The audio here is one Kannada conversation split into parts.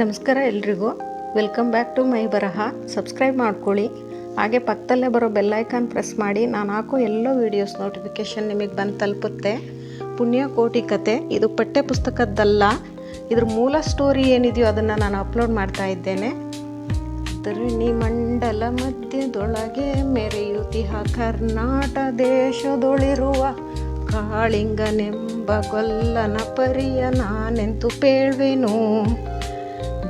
ನಮಸ್ಕಾರ ಎಲ್ರಿಗೂ. ವೆಲ್ಕಮ್ ಬ್ಯಾಕ್ ಟು ಮೈ ಬರಹ. ಸಬ್ಸ್ಕ್ರೈಬ್ ಮಾಡ್ಕೊಳ್ಳಿ. ಹಾಗೆ ಪಕ್ಕದಲ್ಲೇ ಬರೋ ಬೆಲ್ಲೈಕಾನ್ ಪ್ರೆಸ್ ಮಾಡಿ. ನಾನು ಹಾಕೋ ಎಲ್ಲೋ ವೀಡಿಯೋಸ್ ನೋಟಿಫಿಕೇಷನ್ ನಿಮಗೆ ಬಂದು ತಲುಪುತ್ತೆ. ಪುಣ್ಯ ಕೋಟಿ ಕತೆ. ಇದು ಪಠ್ಯ ಪುಸ್ತಕದ್ದಲ್ಲ. ಇದ್ರ ಮೂಲ ಸ್ಟೋರಿ ಏನಿದೆಯೋ ಅದನ್ನು ನಾನು ಅಪ್ಲೋಡ್ ಮಾಡ್ತಾ ಇದ್ದೇನೆ. ಧರಣಿ ಮಂಡಲ ಮಧ್ಯದೊಳಗೆ ಮೆರೆಯುತಿಹ ಕರ್ನಾಟ ದೇಶದೊಳಿರುವ ಕಾಳಿಂಗನೆಂಬ ಗೊಲ್ಲನ ಪರಿಯ ನಾನೆಂತು ಪೇಳ್ವೆನು?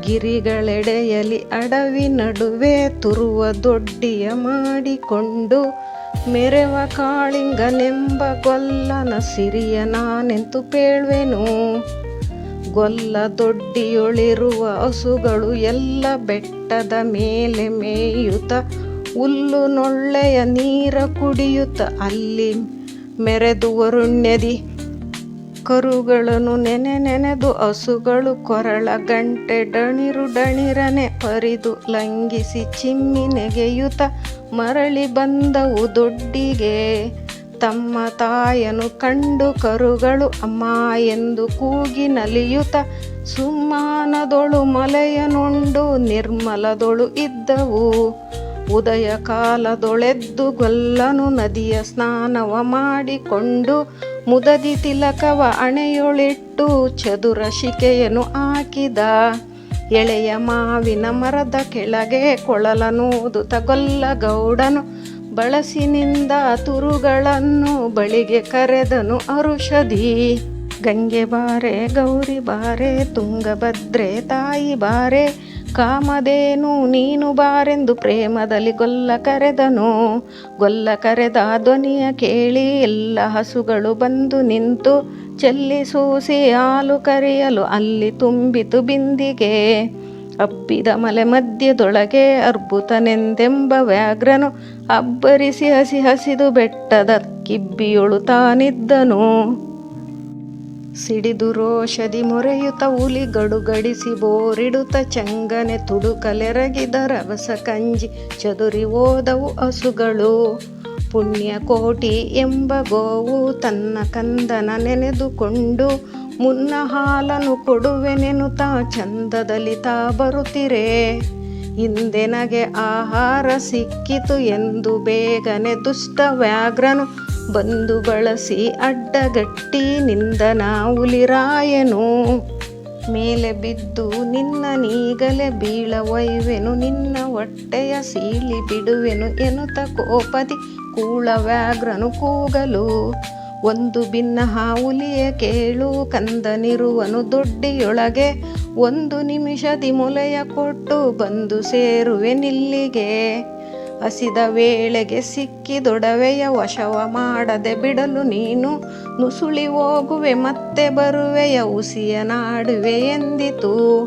ಗಿರಿಗಳೆಡೆಯಲಿ ಅಡವಿ ನಡುವೆ ತುರುವ ದೊಡ್ಡಿಯ ಮಾಡಿಕೊಂಡು, ಮೆರೆವ ಕಾಳಿಂಗನೆಂಬ ಗೊಲ್ಲನ ಸಿರಿಯ ನಾನೆಂತು ಪೇಳ್ವೆನು? ಗೊಲ್ಲ ದೊಡ್ಡಿಯೊಳಿರುವ ಹಸುಗಳು ಎಲ್ಲ ಬೆಟ್ಟದ ಮೇಲೆ ಮೇಯುತ್ತ, ಹುಲ್ಲು ನೊಳ್ಳೆಯ ನೀರ ಕುಡಿಯುತ್ತ ಅಲ್ಲಿ ಮೆರೆದು ವರುಣ್ಯದಿ ಕರುಗಳನ್ನು ನೆನೆ ನೆನೆದು ಹಸುಗಳು ಕೊರಳ ಗಂಟೆ ಡಣಿರು ಡಣಿರನೆ ಪರಿದು ಲಂಗಿಸಿ ಚಿಮ್ಮಿ ನೆಗೆಯುತ್ತ ಮರಳಿ ಬಂದವು ದೊಡ್ಡಿಗೆ. ತಮ್ಮ ತಾಯನು ಕಂಡು ಕರುಗಳು ಅಮ್ಮ ಎಂದು ಕೂಗಿ ನಲಿಯುತ್ತ ಸುಮ್ಮಾನದೊಳು ಮಲೆಯನುಂಡು ನಿರ್ಮಲದೊಳು ಇದ್ದವು. ಉದಯ ಕಾಲದೊಳೆದ್ದು ಗೊಲ್ಲನು ನದಿಯ ಸ್ನಾನವ ಮಾಡಿಕೊಂಡು ಮುದದಿ ತಿಲಕವ ಅಣೆಯೊಳಿಟ್ಟು ಚದುರ ಶಿಕೆಯನ್ನು ಹಾಕಿದ. ಎಳೆಯ ಮಾವಿನ ಮರದ ಕೆಳಗೆ ಕೊಳಲನೂದು ತಗೊಲ್ಲ ಗೌಡನು. ಬಳಸಿನಿಂದ ತುರುಗಳನ್ನು ಬಳಿಗೆ ಕರೆದನು ಅರುಷದಿ ಗಂಗೆ ಬಾರೆ, ಗೌರಿ ಬಾರೆ, ತುಂಗಭದ್ರೆ, ತಾಯಿ ಬಾರೆ ಕಾಮದೇನು ನೀನು ಬಾರೆಂದು ಪ್ರೇಮದಲ್ಲಿ ಗೊಲ್ಲ ಕರೆದನು? ಗೊಲ್ಲ ಕರೆದ ಧ್ವನಿಯ ಕೇಳಿ ಎಲ್ಲ ಹಸುಗಳು ಬಂದು ನಿಂತು ಚೆಲ್ಲಿ ಸೂಸಿ ಹಾಲು ಕರೆಯಲು ಅಲ್ಲಿ ತುಂಬಿತು ಬಿಂದಿಗೆ. ಅಪ್ಪಿದ ಮಲೆ ಮಧ್ಯದೊಳಗೆ ಅರ್ಭುತನೆಂದೆಂಬ ವ್ಯಾಘ್ರನು ಅಬ್ಬರಿಸಿ ಹಸಿ ಹಸಿದು ಬೆಟ್ಟದ ಕಿಬ್ಬಿಯೊಳು ತಾನಿದ್ದನು. ಸಿಡಿದು ರೋಷದಿ ಮೊರೆಯುತ ಹುಲಿ ಗಡುಗಡಿಸಿ ಬೋರಿಡುತ್ತ ಚಂಗನೆ ತುಡುಕಲೆರಗಿದ ರಭಸ ಕಂಜಿ ಚದುರಿ ಓದವು ಹಸುಗಳು. ಪುಣ್ಯಕೋಟಿ ಎಂಬ ಗೋವು ತನ್ನ ಕಂದನ ನೆನೆದುಕೊಂಡು ಮುನ್ನ ಹಾಲನು ಕೊಡುವೆನೆನುತ್ತಾ ಚಂದದಲ್ಲಿ ತಾ ಬರುತ್ತಿರೇ. ಹಿಂದೆ ನಗೆ ಆಹಾರ ಸಿಕ್ಕಿತು ಎಂದು ಬೇಗನೆ ದುಷ್ಟ ವ್ಯಾಘ್ರನು ಬಂದು ಬಳಸಿ ಅಡ್ಡಗಟ್ಟಿ ನಿಂದನ ಹುಲಿರಾಯನು ಮೇಲೆ ಬಿದ್ದು ನಿನ್ನ ನೀಗಲೆ ಬೀಳ ಒಯ್ವೆನು ನಿನ್ನ ಹೊಟ್ಟೆಯ ಸೀಳಿ ಬಿಡುವೆನು ಎನುತ ಕೋಪದಿ ಕೂಳ ವ್ಯಾಘ್ರನು ಕೂಗಲು. ಒಂದು ಭಿನ್ನ ಹಾವುಲಿಯ ಕೇಳು ಕಂದನಿರುವನು ದೊಡ್ಡಿಯೊಳಗೆ ಒಂದು ನಿಮಿಷದಿ ಮೊಲೆಯ ಕೊಟ್ಟು ಬಂದು ಸೇರುವೆ ನಿಲ್ಲಿಗೆ. ಹಸಿದ ವೇಳೆಗೆ ಸಿಕ್ಕಿದೊಡವೆಯ ವಶವ ಮಾಡದೆ ಬಿಡಲು ನೀನು ನುಸುಳಿ ಹೋಗುವೆ, ಮತ್ತೆ ಬರುವೆಯ ಉಸಿಯ ನಾಡುವೆ ಎಂದಿತು.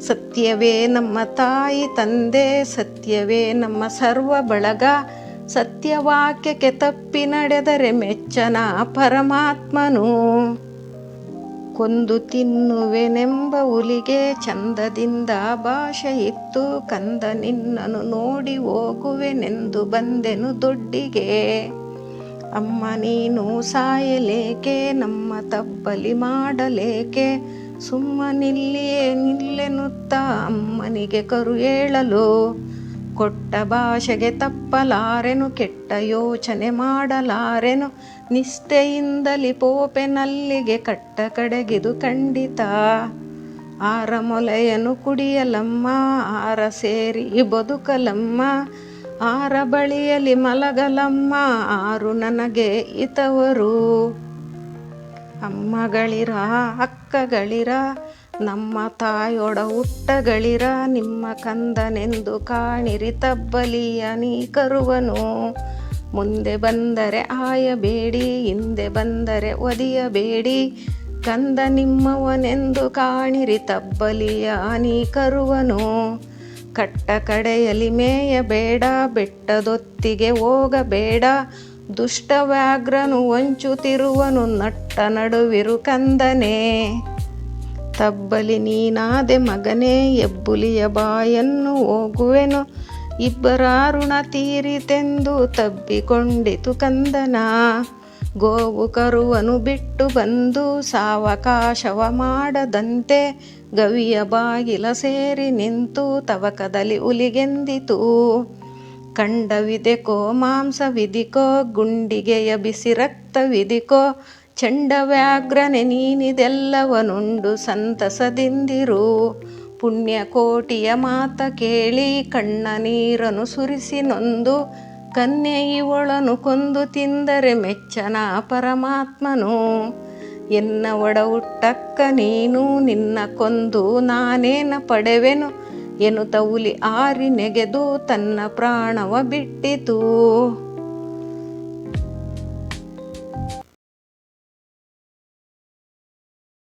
ಸತ್ಯವೇ ನಮ್ಮ ತಾಯಿ ತಂದೆ, ಸತ್ಯವೇ ನಮ್ಮ ಸರ್ವ ಬಳಗ. ಸತ್ಯವಾಕ್ಯಕ್ಕೆ ತಪ್ಪಿ ನಡೆದರೆ ಮೆಚ್ಚನ ಪರಮಾತ್ಮನು. ಕೊಂದು ತಿನ್ನುವೆನೆಂಬ ಹುಲಿಗೆ ಚಂದದಿಂದ ಭಾಷೆ ಇತ್ತು ಕಂದ ನಿನ್ನನು ನೋಡಿ ಹೋಗುವೆನೆಂದು ಬಂದೆನು ದೊಡ್ಡಿಗೆ. ಅಮ್ಮ ನೀನು ಸಾಯಲೇಕೆ? ನಮ್ಮ ತಬ್ಬಲಿ ಮಾಡಲೇಕೆ? ಸುಮ್ಮನಿಲ್ಲಿಯೇ ನಿಲ್ಲೆನುತ್ತಾ ಅಮ್ಮನಿಗೆ ಕರು ಹೇಳಲು. ಕೊಟ್ಟ ಭಾಷೆಗೆ ತಪ್ಪಲಾರೆನು, ಕೆಟ್ಟ ಯೋಚನೆ ಮಾಡಲಾರೆನು, ನಿಷ್ಠೆಯಿಂದಲಿ ಪೋಪೆನಲ್ಲಿಗೆ ಕಟ್ಟ ಕಡೆಗಿದು ಖಂಡಿತ. ಆರ ಮೊಲೆಯನು ಕುಡಿಯಲಮ್ಮ, ಆರ ಸೇರಿ ಬದುಕಲಮ್ಮ, ಆರ ಬಳಿಯಲಿ ಮಲಗಲಮ್ಮ, ಆರು ನನಗೆ ಇತವರು. ಅಮ್ಮಗಳಿರ, ಅಕ್ಕಗಳಿರ ನಮ್ಮ ತಾಯೊಡ ಹುಟ್ಟಗಳಿರ, ನಿಮ್ಮ ಕಂದನೆಂದು ಕಾಣಿರಿ ತಬ್ಬಲಿಯ ನೀ ಕರುವನು. ಮುಂದೆ ಬಂದರೆ ಆಯಬೇಡಿ, ಹಿಂದೆ ಬಂದರೆ ಒದಿಯಬೇಡಿ. ಕಂದ ನಿಮ್ಮವನೆಂದು ಕಾಣಿರಿ ತಬ್ಬಲಿಯ ನೀ ಕರುವನು. ಕಟ್ಟ ಕಡೆಯಲ್ಲಿ ಮೇಯಬೇಡ, ಬೆಟ್ಟದೊತ್ತಿಗೆ ಹೋಗಬೇಡ. ದುಷ್ಟ ವ್ಯಾಘ್ರನು ವಂಚುತ್ತಿರುವನು ನಟ್ಟ ನಡುವಿರು ಕಂದನೇ. ತಬ್ಬಲಿ ನೀನಾದೆ ಮಗನೇ, ಎಬ್ಬುಲಿಯ ಬಾಯನ್ನು ಹೋಗುವೆನು. ಇಬ್ಬರ ಋಣ ತೀರಿತೆಂದು ತಬ್ಬಿಕೊಂಡಿತು ಕಂದನ. ಗೋವು ಕರುವನು ಬಿಟ್ಟು ಬಂದು ಸಾವಕಾಶವ ಮಾಡದಂತೆ ಗವಿಯ ಬಾಗಿಲ ಸೇರಿ ನಿಂತು ತವಕದಲ್ಲಿ ಉಲಿಗೆಂದಿತು. ಕಂಡವಿದೆ ಕೋ ಮಾಂಸವಿದಿಕೋ ಗುಂಡಿಗೆಯ ಬಿಸಿ ರಕ್ತವಿದಿಕೋ ಚಂಡವ್ಯಾಘ್ರನೆ ನೀನಿದೆಲ್ಲವನುಂಡು ಸಂತಸದಿಂದಿರು. ಪುಣ್ಯಕೋಟಿಯ ಮಾತ ಕೇಳಿ ಕಣ್ಣ ನೀರನು ಸುರಿಸಿ ನೊಂದು. ಕನ್ಯೆ ಇವಳನು ಕೊಂದು ತಿಂದರೆ ಮೆಚ್ಚನ ಪರಮಾತ್ಮನು. ಎನ್ನ ಒಡ ಹುಟ್ಟಕ್ಕ ನೀನು ನಿನ್ನ ಕೊಂದು ನಾನೇನ ಪಡೆವೆನು. ಎನು ತೌಲಿ ಆರಿ ನೆಗೆದು ತನ್ನ ಪ್ರಾಣವ ಬಿಟ್ಟಿತು.